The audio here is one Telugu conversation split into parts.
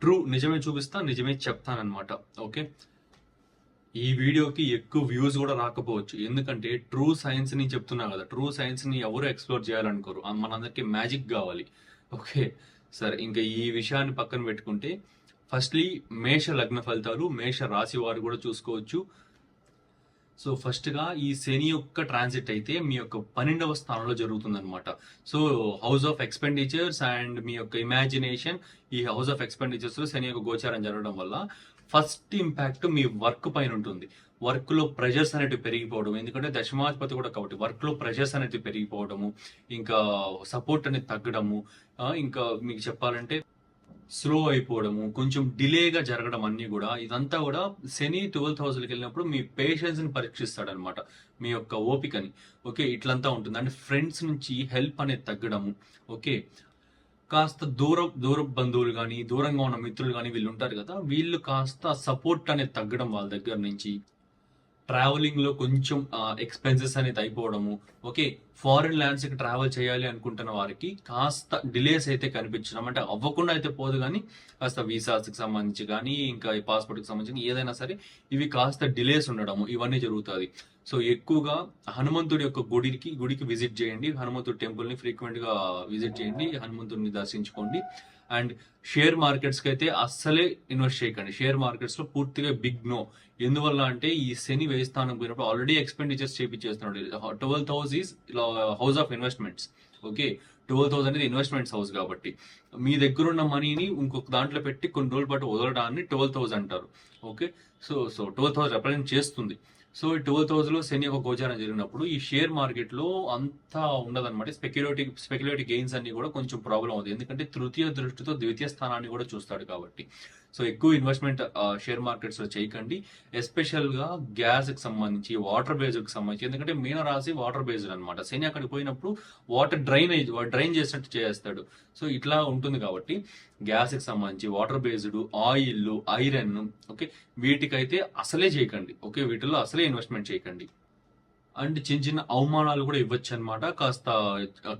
ట్రూ నిజమే చూపిస్తా నిజమే చెప్తానన్నమాట ఓకే? ఈ వీడియోకి ఎక్కువ వ్యూస్ కూడా రాకపోవచ్చు. ఎందుకంటే ట్రూ సైన్స్ని చెప్తున్నా కదా ట్రూ సైన్స్ని ఎవరు ఎక్స్ప్లోర్ చేయాలనుకోరు. మనందరికీ మనందరికి మ్యాజిక్ కావాలి ఓకే? సరే ఇంకా ఈ విషయాన్ని పక్కన పెట్టుకుంటే ఫస్ట్లీ మేష లగ్న ఫలితాలు మేష రాశి వారు కూడా చూసుకోవచ్చు. సో ఫస్ట్గా ఈ శని యొక్క ట్రాన్సిట్ అయితే మీ యొక్క పన్నెండవ స్థానంలో జరుగుతుంది అనమాట so house of expenditures and మీ యొక్క ఇమాజినేషన్ ఈ హౌస్ ఆఫ్ ఎక్స్పెండిచర్స్లో శని యొక్క గోచారం జరగడం వల్ల ఫస్ట్ ఇంపాక్ట్ మీ వర్క్ పైన ఉంటుంది. వర్క్లో ప్రెషర్స్ అనేటివి పెరిగిపోవడం ఎందుకంటే దశమాధిపతి కూడా కాబట్టి వర్క్లో ప్రెషర్స్ అనేటివి పెరిగిపోవడము ఇంకా సపోర్ట్ అనేది తగ్గడము ఇంకా మీకు చెప్పాలంటే స్లో అయిపోవడము కొంచెం డిలేగా జరగడం అన్ని కూడా ఇదంతా కూడా శని ట్వెల్త్ హౌస్కి వెళ్ళినప్పుడు మీ పేషెన్స్ని పరీక్షిస్తాడనమాట పరీక్షిస్తాడు అనమాట మీ యొక్క ఓపికని. ఓకే ఇట్లంతా ఉంటుంది. అంటే ఫ్రెండ్స్ నుంచి హెల్ప్ అనేది తగ్గడము ఓకే. కాస్త దూర దూర బంధువులు కానీ దూరంగా ఉన్న మిత్రులు కానీ వీళ్ళు ఉంటారు కదా వీళ్ళు కాస్త సపోర్ట్ అనేది తగ్గడం వాళ్ళ దగ్గర నుంచి. ట్రావెలింగ్లో కొంచెం ఎక్స్పెన్సెస్ అనేది అయిపోవడము ఓకే. ఫారిన్ ల్యాండ్స్కి ట్రావెల్ చేయాలి అనుకుంటున్న వారికి కాస్త డిలేస్ అయితే కనిపించడం అంటే అవ్వకుండా అయితే పోదు కానీ కాస్త వీసాస్కి సంబంధించి కానీ ఇంకా ఈ పాస్పోర్ట్కి సంబంధించి ఏదైనా సరే ఇవి కాస్త డిలేస్ ఉండడము ఇవన్నీ జరుగుతుంది. సో ఎక్కువగా హనుమంతుడి యొక్క గుడికి గుడికి విజిట్ చేయండి హనుమంతుడి టెంపుల్ని ఫ్రీక్వెంట్గా విజిట్ చేయండి హనుమంతుడిని దర్శించుకోండి. అండ్ షేర్ మార్కెట్స్కి అయితే అస్సలే ఇన్వెస్ట్ చేయకండి. షేర్ మార్కెట్స్లో పూర్తిగా బిగ్ నో. ఎందువల్ల అంటే ఈ శని వ్యయ స్థానం పోయినప్పుడు ఆల్రెడీ ఎక్స్పెండిచర్స్ చేపించేస్తున్నాడు. ట్వెల్త్ ఈస్ ఇలా house of investments okay? Twelve thousand అనేది ఇన్వెస్ట్మెంట్స్ హౌస్ కాబట్టి. మీ దగ్గర ఉన్న మనీని ఇంకొక దాంట్లో పెట్టి కొన్ని రోజుల పాటు వదలడాన్ని ట్వెల్వ్ హౌస్ అంటారు okay? So so twelve house represent చేస్తుంది. సో ఈ ట్వెల్వ్ హౌస్ శని ఒక గోచారం జరిగినప్పుడు ఈ షేర్ మార్కెట్లో అంతా ఉండదన్నమాట. స్పెక్యులేటివ్ స్పెక్యులేటివ్ గెయిన్స్ అన్ని కూడా కొంచెం ప్రాబ్లం అవుతుంది ఎందుకంటే తృతీయ దృష్టితో ద్వితీయ స్థానాన్ని కూడా చూస్తాడు కాబట్టి. సో ఎక్కువ ఇన్వెస్ట్మెంట్ షేర్ మార్కెట్స్లో చేయకండి. ఎస్పెషల్గా గ్యాస్కి గ్యాస్కి సంబంధించి వాటర్ బేస్డ్కి సంబంధించి. ఎందుకంటే మీన రాశి వాటర్ బేస్డ్ అనమాట శని అక్కడికి పోయినప్పుడు వాటర్ డ్రైనేజ్ డ్రైన్ చేసినట్టు చేస్తాడు. సో ఇట్లా ఉంటుంది కాబట్టి గ్యాస్కి సంబంధించి water based oil iron okay వీటికైతే అసలే చేయకండి. ఓకే వీటిలో అసలే ఇన్వెస్ట్మెంట్ చేయకండి. అండ్ చిన్న చిన్న అవమానాలు కూడా ఇవ్వచ్చు అనమాట కాస్త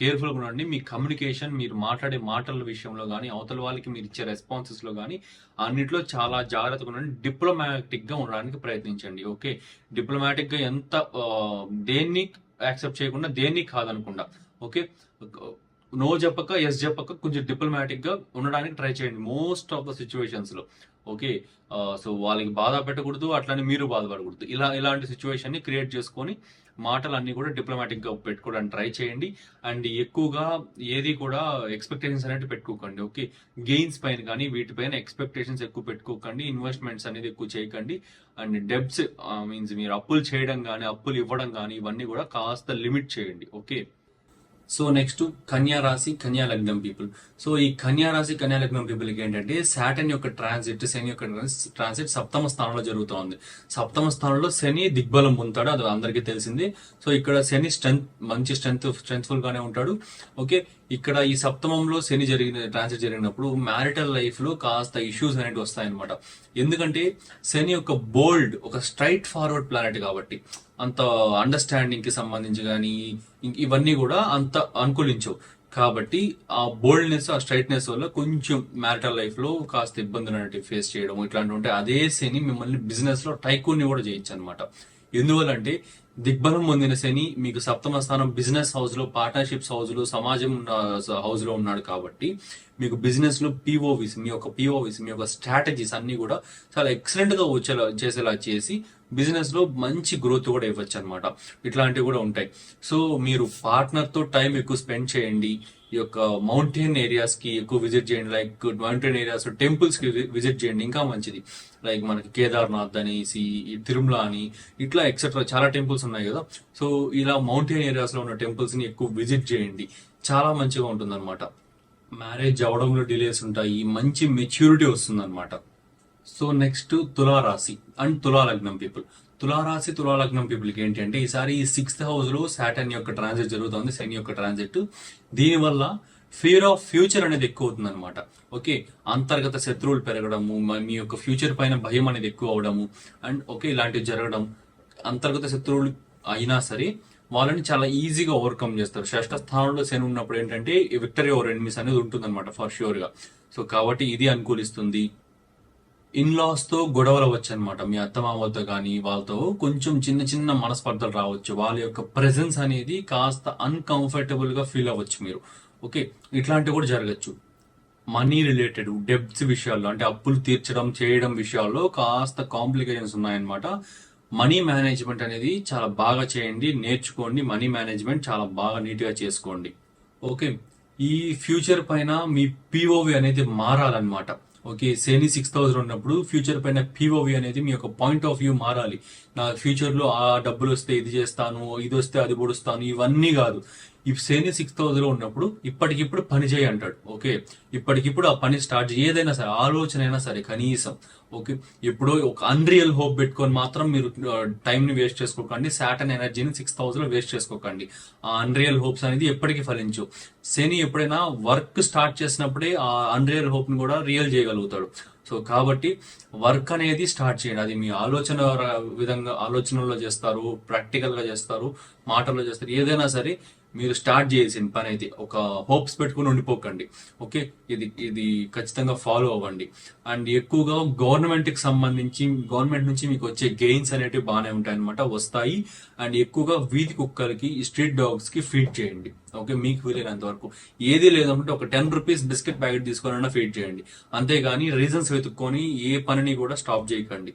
కేర్ఫుల్గా ఉండండి. మీ కమ్యూనికేషన్ మీరు మాట్లాడే మాటల విషయంలో కానీ అవతల వాళ్ళకి మీరు ఇచ్చే రెస్పాన్సెస్లో కానీ అన్నిట్లో చాలా జాగ్రత్తగా ఉండండి. డిప్లొమాటిక్గా ఉండడానికి ప్రయత్నించండి. ఓకే? డిప్లొమాటిక్గా ఎంత దేన్ని యాక్సెప్ట్ చేయకుండా దేన్ని కాదనకుండా. ఓకే? నో చెప్పక ఎస్ చెప్పక కొంచెం డిప్లొమాటిక్గా ఉండడానికి ట్రై చేయండి. మోస్ట్ ఆఫ్ ద సిచ్యువేషన్స్లో. ఓకే సో uh, వాళ్ళకి బాధ పెట్టకూడదు అట్లానే మీరు బాధపడకూడదు. ఇలా ఇలాంటి సిచ్యువేషన్ని క్రియేట్ చేసుకొని మాటలు అన్ని కూడా డిప్లొమాటిక్గా పెట్టుకోవడానికి ట్రై చేయండి. అండ్ ఎక్కువగా ఏది కూడా ఎక్స్పెక్టేషన్స్ అనేది పెట్టుకోకండి. ఓకే గెయిన్స్ పైన కానీ వీటిపైన ఎక్స్పెక్టేషన్స్ ఎక్కువ పెట్టుకోకండి. ఇన్వెస్ట్మెంట్స్ అనేది ఎక్కువ చేయకండి. అండ్ డెబ్ట్స్ మీన్స్ మీరు అప్పులు చేయడం కానీ అప్పులు ఇవ్వడం కానీ ఇవన్నీ కూడా కాస్త లిమిట్ చేయండి. ఓకే సో నెక్స్ట్ కన్యా రాశి కన్యా లగ్నం పీపుల్ సో ఈ కన్యా రాశి కన్యా లగ్నం పీపుల్కి ఏంటంటే సాటన్ యొక్క ట్రాన్సిట్ శని యొక్క ట్రాన్సిట్ సప్తమ స్థానంలో జరుగుతూ ఉంది సప్తమ స్థానంలో శని దిగ్బలం పొందుతాడు అది అందరికీ తెలిసింది. సో ఇక్కడ శని స్ట్రెంత్ మంచి స్ట్రెంత్ స్ట్రెంత్ఫుల్ గానే ఉంటాడు. ఓకే ఇక్కడ ఈ సప్తమంలో శని జరిగిన ట్రాన్సిట్ జరిగినప్పుడు మ్యారిటల్ లైఫ్లో కాస్త ఇష్యూస్ అనేవి వస్తాయన్నమాట. ఎందుకంటే శని యొక్క బోల్డ్ ఒక స్ట్రైట్ ఫార్వర్డ్ ప్లానెట్ కాబట్టి. అంత అండర్స్టాండింగ్కి సంబంధించి కానీ ఇవన్నీ కూడా అంత అనుకూలించవు. కాబట్టి ఆ బోల్డ్నెస్ ఆ స్ట్రైట్నెస్ వల్ల కొంచెం మ్యారిటల్ లైఫ్లో కాస్త ఇబ్బందులు అనేవి ఫేస్ చేయడం ఇట్లాంటివి ఉంటే అదే శని మిమ్మల్ని బిజినెస్లో టైకూన్ కూడా చేయొచ్చు అనమాట ఎందువల్లంటే దిగ్బలం పొందిన శని మీకు సప్తమ స్థానం బిజినెస్ హౌస్లో పార్ట్నర్షిప్స్ హౌస్లో సమాజం హౌస్లో ఉన్నాడు కాబట్టి మీకు బిజినెస్లో పిఓవిస్ మీ యొక్క పిఓవిస్ మీ యొక్క స్ట్రాటజీస్ అన్ని కూడా చాలా ఎక్సలెంట్గా వచ్చేలా చేసేలా చేసి బిజినెస్లో మంచి గ్రోత్ కూడా ఇవ్వచ్చు అనమాట ఇట్లాంటివి కూడా ఉంటాయి. సో మీరు పార్ట్నర్తో టైం ఎక్కువ స్పెండ్ చేయండి. ఈ యొక్క మౌంటైన్ ఏరియాస్కి ఎక్కువ విజిట్ చేయండి. లైక్ మౌంటైన్ ఏరియాస్ టెంపుల్స్కి విజిట్ చేయండి. ఇంకా మంచిది. లైక్ మనకి కేదార్నాథ్ అనేసి తిరుమల అని ఇట్లా ఎక్సెట్రా చాలా టెంపుల్స్ ఉన్నాయి కదా. సో ఇలా మౌంటైన్ ఏరియాస్లో ఉన్న టెంపుల్స్ని ఎక్కువ విజిట్ చేయండి. చాలా మంచిగా ఉంటుంది అనమాట మ్యారేజ్ అవడంలో డిలేస్ ఉంటాయి. మంచి మెచ్యూరిటీ వస్తుంది అనమాట సో నెక్స్ట్ తులారాశి అండ్ తులా లగ్నం పీపుల్ తులారాశి తులాలగ్నం పీపుల్కి ఏంటి అంటే ఈసారి ఈ సిక్స్త్ హౌస్లో సాటన్ సాటర్న్ యొక్క ట్రాన్సిట్ జరుగుతుంది శని యొక్క ట్రాన్సిట్. దీనివల్ల ఫియర్ ఆఫ్ ఫ్యూచర్ అనేది ఎక్కువ అవుతుంది అనమాట ఓకే అంతర్గత శత్రువులు పెరగడము మీ యొక్క ఫ్యూచర్ పైన భయం అనేది ఎక్కువ అవడము అండ్ ఓకే ఇలాంటివి జరగడం అంతర్గత శత్రువులు అయినా సరే వాళ్ళని చాలా ఈజీగా ఓవర్కమ్ చేస్తారు. షష్ఠ స్థానంలో శని ఉన్నప్పుడు ఏంటంటే విక్టరీ ఓవర్ ఎనిమిస్ అనేది ఉంటుంది అనమాట ఫర్ షూర్గా సో కాబట్టి ఇది అనుకూలిస్తుంది. ఇన్లాస్తో గొడవలు వచ్చనమాట అనమాట మీ అత్తమామలతో కానీ వాళ్ళతో కొంచెం చిన్న చిన్న మనస్పర్ధలు రావచ్చు. వాళ్ళ యొక్క ప్రెజెన్స్ అనేది కాస్త అన్కంఫర్టబుల్గా ఫీల్ అవ్వచ్చు మీరు. ఓకే? ఇట్లాంటివి కూడా జరగచ్చు. మనీ రిలేటెడ్ డెబ్ట్స్ విషయాల్లో అంటే అప్పులు తీర్చడం చేయడం విషయాల్లో కాస్త కాంప్లికేషన్స్ ఉన్నాయన్నమాట. మనీ మేనేజ్మెంట్ అనేది చాలా బాగా చేయండి నేర్చుకోండి. మనీ మేనేజ్మెంట్ చాలా బాగా నీట్గా చేసుకోండి. ఓకే? ఈ ఫ్యూచర్ పైన మీ పిఓవి అనేది మారాలన్నమాట. ఓకే శని సిక్స్ థౌసండ్ ఉన్నప్పుడు ఫ్యూచర్ పైన పిఓవి అనేది మీ యొక్క పాయింట్ ఆఫ్ వ్యూ మారాలి. నా ఫ్యూచర్లో ఆ డబ్బులు వస్తే ఇది చేస్తాను ఇది వస్తే అది పొడుస్తాను ఇవన్నీ కాదు. ఈ శని సిక్స్ థౌజండ్లో ఉన్నప్పుడు ఇప్పటికిప్పుడు పని చేయి అంటాడు. ఓకే ఇప్పటికిప్పుడు ఆ పని స్టార్ట్ చేయి. ఏదైనా సరే ఆలోచన అయినా సరే కనీసం. ఓకే ఎప్పుడో ఒక అన్రియల్ హోప్ పెట్టుకొని మాత్రం మీరు టైంని వేస్ట్ చేసుకోకండి. సాటన్ ఎనర్జీని సిక్స్ థౌజండ్లో వేస్ట్ చేసుకోకండి. ఆ అన్రియల్ హోప్స్ అనేది ఎప్పటికీ ఫలించు. శని ఎప్పుడైనా వర్క్ స్టార్ట్ చేసినప్పుడే ఆ అన్రియల్ హోప్ని కూడా రియల్ చేయగలుగుతాడు. సో కాబట్టి వర్క్ అనేది స్టార్ట్ చేయండి. అది మీ ఆలోచన విధంగా ఆలోచనలో చేస్తారు ప్రాక్టికల్గా చేస్తారు మాటల్లో చేస్తారు. ఏదైనా సరే మీరు స్టార్ట్ చేసిన పని అయితే ఒక హోప్స్ పెట్టుకుని ఉండిపోకండి. ఓకే? ఇది ఇది ఖచ్చితంగా ఫాలో అవ్వండి. అండ్ ఎక్కువగా గవర్నమెంట్కి సంబంధించి గవర్నమెంట్ నుంచి మీకు వచ్చే గెయిన్స్ అనేటివి బాగానే ఉంటాయి అనమాట వస్తాయి. అండ్ ఎక్కువగా వీధి కుక్కలకి స్ట్రీట్ డాగ్స్కి ఫీడ్ చేయండి. ఓకే? మీకు వీలైనంత వరకు. ఏది లేదంటే ఒక టెన్ రూపీస్ బిస్కెట్ ప్యాకెట్ తీసుకొని ఫీడ్ చేయండి. అంతేగాని రీజన్స్ వెతుక్కొని ఏ పనిని కూడా స్టాప్ చేయకండి.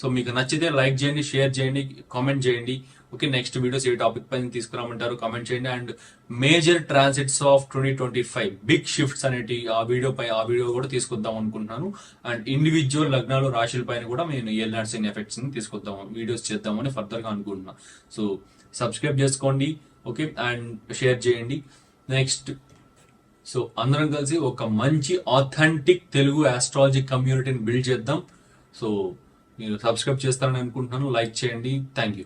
సో మీకు నచ్చితే లైక్ చేయండి షేర్ చేయండి కామెంట్ చేయండి. ఓకే నెక్స్ట్ వీడియోస్ ఏ టాపిక్ పైన తీసుకురామంటారు కామెంట్ చేయండి. And major transits of twenty twenty five big shifts అనేటి ఆ వీడియో పై ఆ వీడియో కూడా తీసుకొద్దాం అనుకుంటున్నాను. అండ్ ఇండివిజువల్ లగ్నాలు రాశుల పైన కూడా నేను ఎల్ నర్సింగ్ ఎఫెక్ట్స్ని తీసుకొద్దాం వీడియోస్ చేద్దామని ఫర్దర్గా అనుకుంటున్నా. సో సబ్స్క్రైబ్ చేసుకోండి ఓకే అండ్ షేర్ చేయండి. నెక్స్ట్ సో అందరం కలిసి ఒక మంచి ఆథెంటిక్ తెలుగు ఆస్ట్రాలజీ కమ్యూనిటీని బిల్డ్ చేద్దాం. సో మీరు సబ్స్క్రైబ్ చేస్తారని అనుకుంటున్నాను. లైక్ చేయండి. Thank you.